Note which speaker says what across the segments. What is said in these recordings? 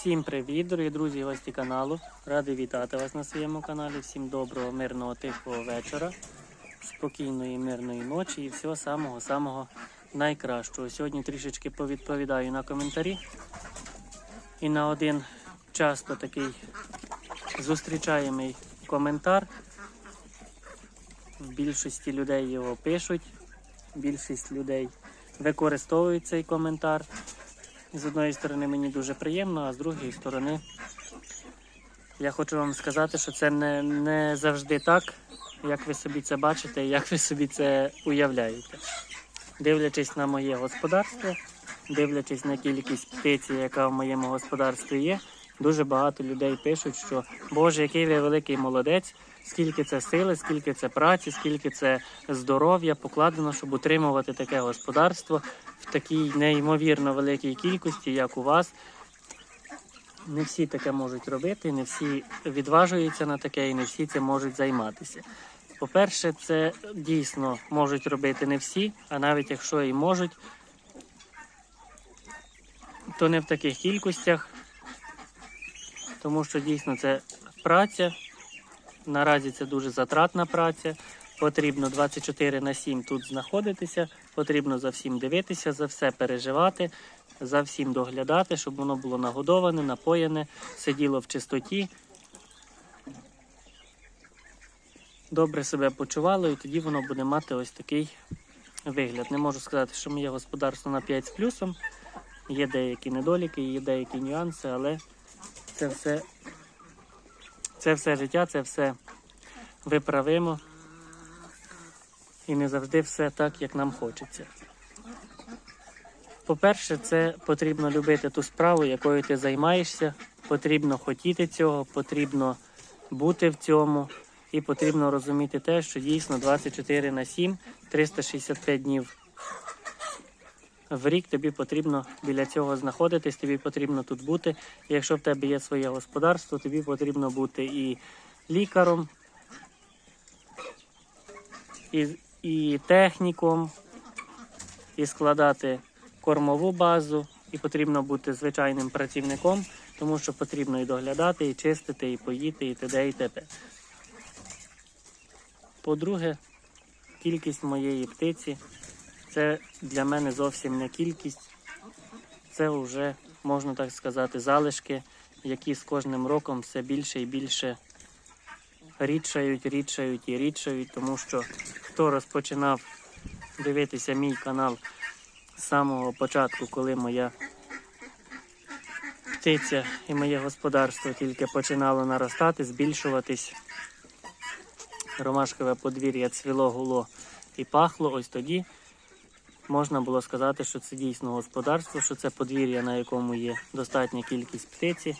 Speaker 1: Всім привіт, дорогі друзі, гості каналу. Радий вітати вас на своєму каналі. Всім доброго, мирного, тихого вечора, спокійної, мирної ночі і всього самого-самого найкращого. Сьогодні трішечки повідповідаю на коментарі. І на один часто такий зустрічаємий коментар. В більшості людей його пишуть, більшість людей використовують цей коментар. З одної сторони мені дуже приємно, а з другої сторони я хочу вам сказати, що це не, не завжди так, як ви собі це бачите як ви собі це уявляєте. Дивлячись на моє господарство, дивлячись на кількість птиці, яка в моєму господарстві є, дуже багато людей пишуть, що Боже, який ви великий молодець, скільки це сили, скільки це праці, скільки це здоров'я покладено, щоб утримувати таке господарство в такій неймовірно великій кількості, як у вас. Не всі таке можуть робити, не всі відважуються на таке і не всі це можуть займатися. По-перше, це дійсно можуть робити не всі, а навіть якщо і можуть, то не в таких кількостях, тому що дійсно це праця. Наразі це дуже затратна праця. Потрібно 24 на 7 тут знаходитися, потрібно за всім дивитися, за все переживати, за всім доглядати, щоб воно було нагодоване, напоєне, сиділо в чистоті. Добре себе почувало, і тоді воно буде мати ось такий вигляд. Не можу сказати, що моє господарство на 5 з плюсом. Є деякі недоліки, є деякі нюанси, але це все, це все життя, це все виправимо. І не завжди все так, як нам хочеться. По-перше, це потрібно любити ту справу, якою ти займаєшся. Потрібно хотіти цього, потрібно бути в цьому. І потрібно розуміти те, що дійсно 24 на 7, 365 днів в рік тобі потрібно біля цього знаходитись, тобі потрібно тут бути. Якщо в тебе є своє господарство, тобі потрібно бути і лікаром, і, і техніком, і складати кормову базу, і потрібно бути звичайним працівником, тому що потрібно і доглядати, і чистити, і поїти, і т.д. і т.п. По-друге, кількість моєї птиці це для мене зовсім не кількість, це вже, можна так сказати, залишки, які з кожним роком все більше і більше рідшають, рідшають і рідшають, тому що хто розпочинав дивитися мій канал з самого початку, коли моя птиця і моє господарство тільки починало наростати, збільшуватись. Ромашкове подвір'я цвіло, гуло і пахло. Ось тоді можна було сказати, що це дійсно господарство, що це подвір'я, на якому є достатня кількість птиці.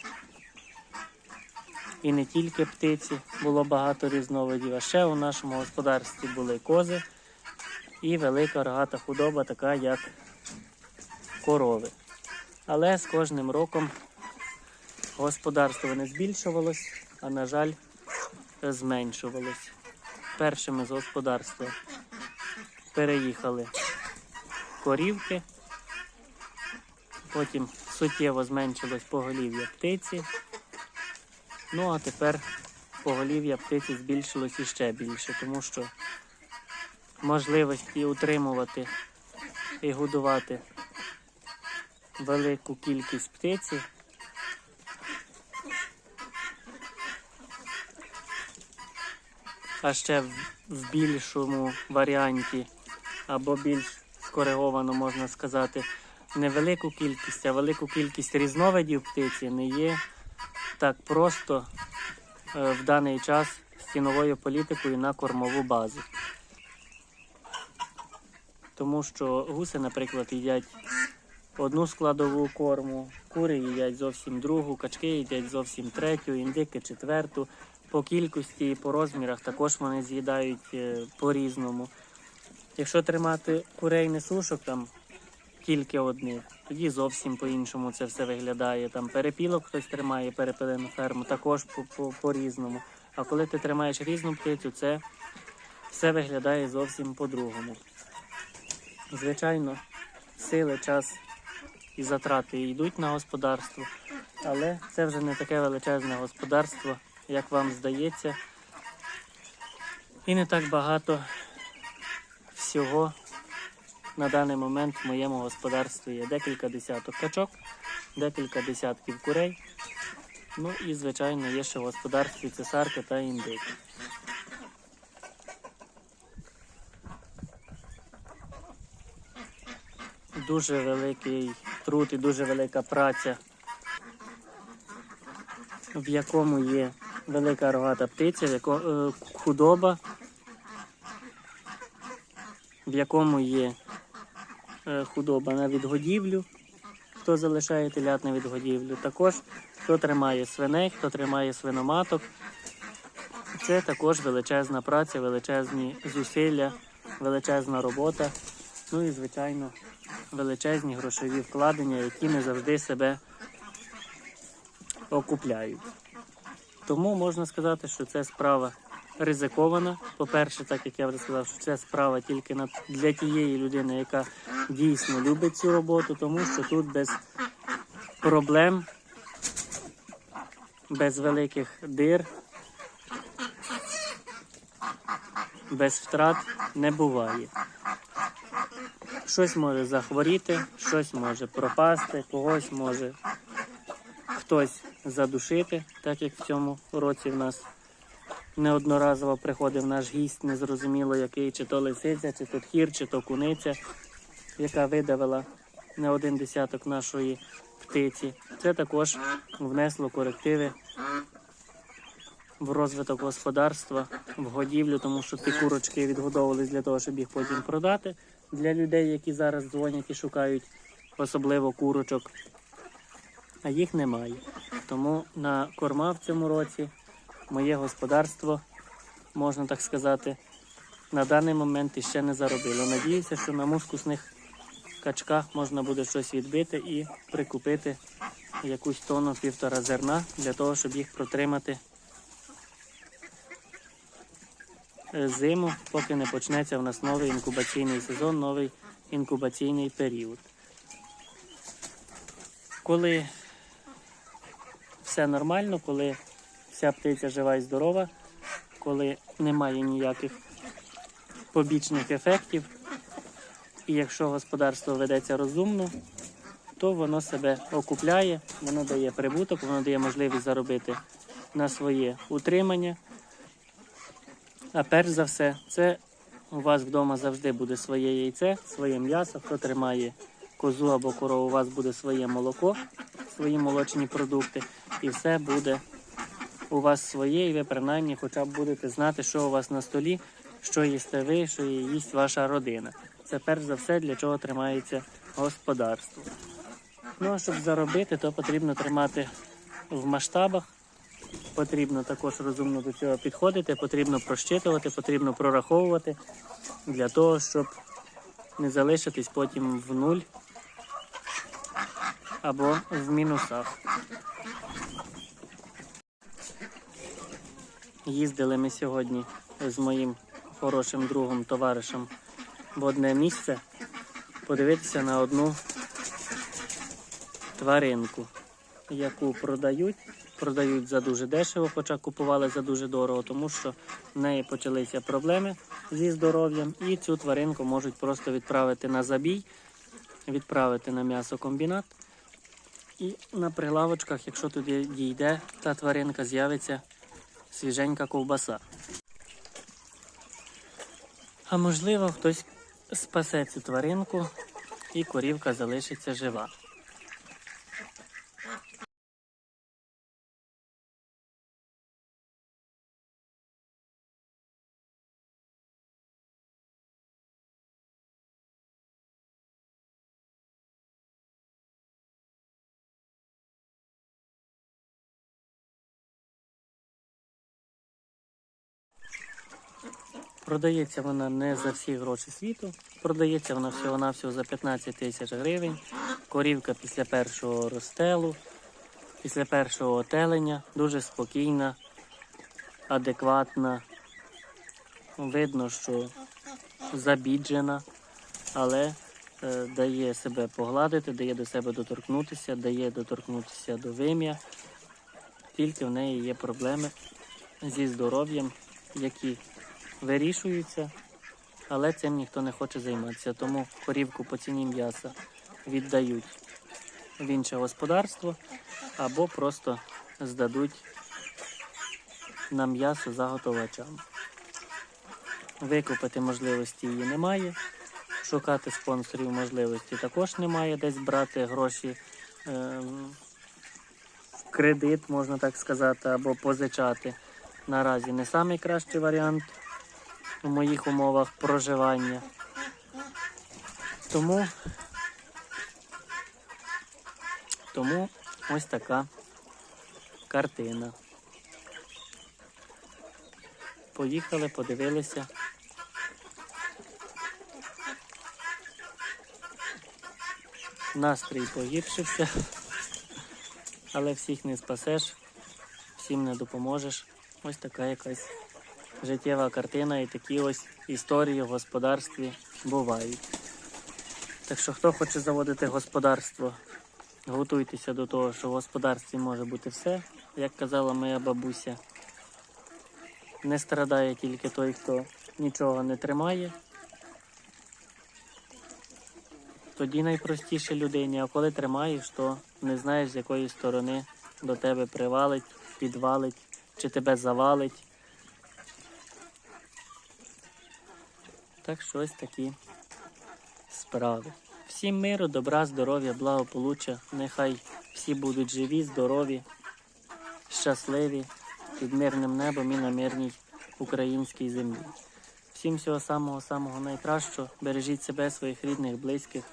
Speaker 1: І не тільки птиці, було багато різновидів, а ще у нашому господарстві були кози і велика рогата худоба, така як корови. Але з кожним роком господарство не збільшувалось, а на жаль, зменшувалось. Першими з господарства переїхали корівки, потім суттєво зменшилось поголів'я птиці. Ну а тепер поголів'я птиці збільшилось іще більше, тому що можливості утримувати і годувати велику кількість птиці а ще в, більшому варіанті, або більш скориговано можна сказати, невелику кількість, а велику кількість різновидів птиці не є так просто е, в даний час з ціновою політикою на кормову базу. Тому що гуси, наприклад, їдять одну складову корму, кури їдять зовсім другу, качки їдять зовсім третю, індики четверту. По кількості і по розмірах також вони з'їдають е, по-різному. Якщо тримати курей не сушок, там тільки одних, тоді зовсім по-іншому це все виглядає. Там перепілок хтось тримає, перепилену ферму, також по- по- по-різному. А коли ти тримаєш різну птицю, це все виглядає зовсім по-другому. Звичайно, сили, час і затрати йдуть на господарство, Але це вже не таке величезне господарство, як вам здається. І не так багато всього на даний момент в моєму господарстві є декілька десяток качок, декілька десятків курей. Ну і, звичайно, є ще в господарстві цесарки та індики. Дуже великий труд і дуже велика праця, в якому є велика рогата птиця, е, худоба, в якому є е, худоба на відгодівлю, хто залишає телят на відгодівлю. Також хто тримає свиней, хто тримає свиноматок. Це також величезна праця, величезні зусилля, величезна робота. Ну і, звичайно, величезні грошові вкладення, які не завжди себе окупляють. Тому можна сказати, що це справа ризикована. По-перше, так як я вже сказав, що це справа тільки для тієї людини, яка дійсно любить цю роботу, тому що тут без проблем, без великих дир, без втрат не буває. Щось може захворіти, щось може пропасти, когось може хтось задушити, так як в цьому році в нас неодноразово приходив наш гість, незрозуміло який, чи то лисиця, чи то тхір, чи то куниця, яка видавила не один десяток нашої птиці. Це також внесло корективи в розвиток господарства, в годівлю, тому що ті курочки відгодовувались для того, щоб їх потім продати для людей, які зараз дзвонять і шукають особливо курочок. А їх немає. Тому на корма в цьому році моє господарство, можна так сказати, на даний момент іще не заробило. Надіюся, що на мускусних качках можна буде щось відбити і прикупити якусь тонну півтора зерна для того, щоб їх протримати е, зиму, поки не почнеться в нас новий інкубаційний сезон, новий інкубаційний період. Коли все нормально, коли вся птиця жива і здорова, коли немає ніяких побічних ефектів, і якщо господарство ведеться розумно, то воно себе окупляє, воно дає прибуток, воно дає можливість заробити на своє утримання. А перш за все, це у вас вдома завжди буде своє яйце, своє м'ясо. Хто тримає козу або корову, у вас буде своє молоко, свої молочні продукти, і все буде у вас своє, і ви принаймні хоча б будете знати, що у вас на столі, що їсте ви, що їсть ваша родина. Це перш за все, для чого тримається господарство. Ну а щоб заробити, то потрібно тримати в масштабах. Потрібно також розумно до цього підходити, потрібно прощитувати, потрібно прораховувати для того, щоб не залишитись потім в нуль або в мінусах. Їздили ми сьогодні з моїм хорошим другом, товаришем в одне місце подивитися на одну тваринку, яку продають. Продають за дуже дешево, хоча купували за дуже дорого, тому що в неї почалися проблеми зі здоров'ям, і цю тваринку можуть просто відправити на забій, відправити на м'ясокомбінат. І на прилавочках, якщо туди дійде, та тваринка з'явиться свіженька ковбаса. А можливо, хтось спасе цю тваринку і корівка залишиться жива. Продається вона не за всі гроші світу. Продається вона всього-навсього за 15 тисяч гривень. Корівка після першого розстелу, після першого отелення, дуже спокійна, адекватна. Видно, що забіджена, але е, дає себе погладити, дає до себе доторкнутися, дає доторкнутися до вим'я. Тільки в неї є проблеми зі здоров'ям, які вирішуються, але цим ніхто не хоче займатися. Тому корівку по ціні м'яса віддають в інше господарство або просто здадуть на м'ясо заготовачам. Викупити можливості її немає. Шукати спонсорів можливості також немає. Десь брати гроші е, в кредит, можна так сказати, або позичати. Наразі не найкращий варіант у моїх умовах проживання. Тому, тому ось така картина. Поїхали, подивилися. Настрій погіршився, але всіх не спасеш, всім не допоможеш. Ось така якась життєва картина і такі ось історії в господарстві бувають. Так що, хто хоче заводити господарство, готуйтеся до того, що в господарстві може бути все. Як казала моя бабуся, не страдає тільки той, хто нічого не тримає. Тоді найпростіше людині, а коли тримаєш, то не знаєш, з якої сторони до тебе привалить, підвалить чи тебе завалить. Так що ось такі справи. Всім миру, добра, здоров'я, благополуччя. Нехай всі будуть живі, здорові, щасливі під мирним небом і на мирній українській землі. Всім всього самого-самого найкращого. Бережіть себе, своїх рідних, близьких.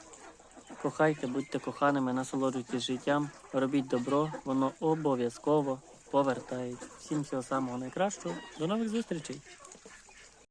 Speaker 1: Кохайте, будьте коханими, насолоджуйтесь життям, робіть добро, воно обов'язково повертається. Всім всього самого найкращого. До нових зустрічей!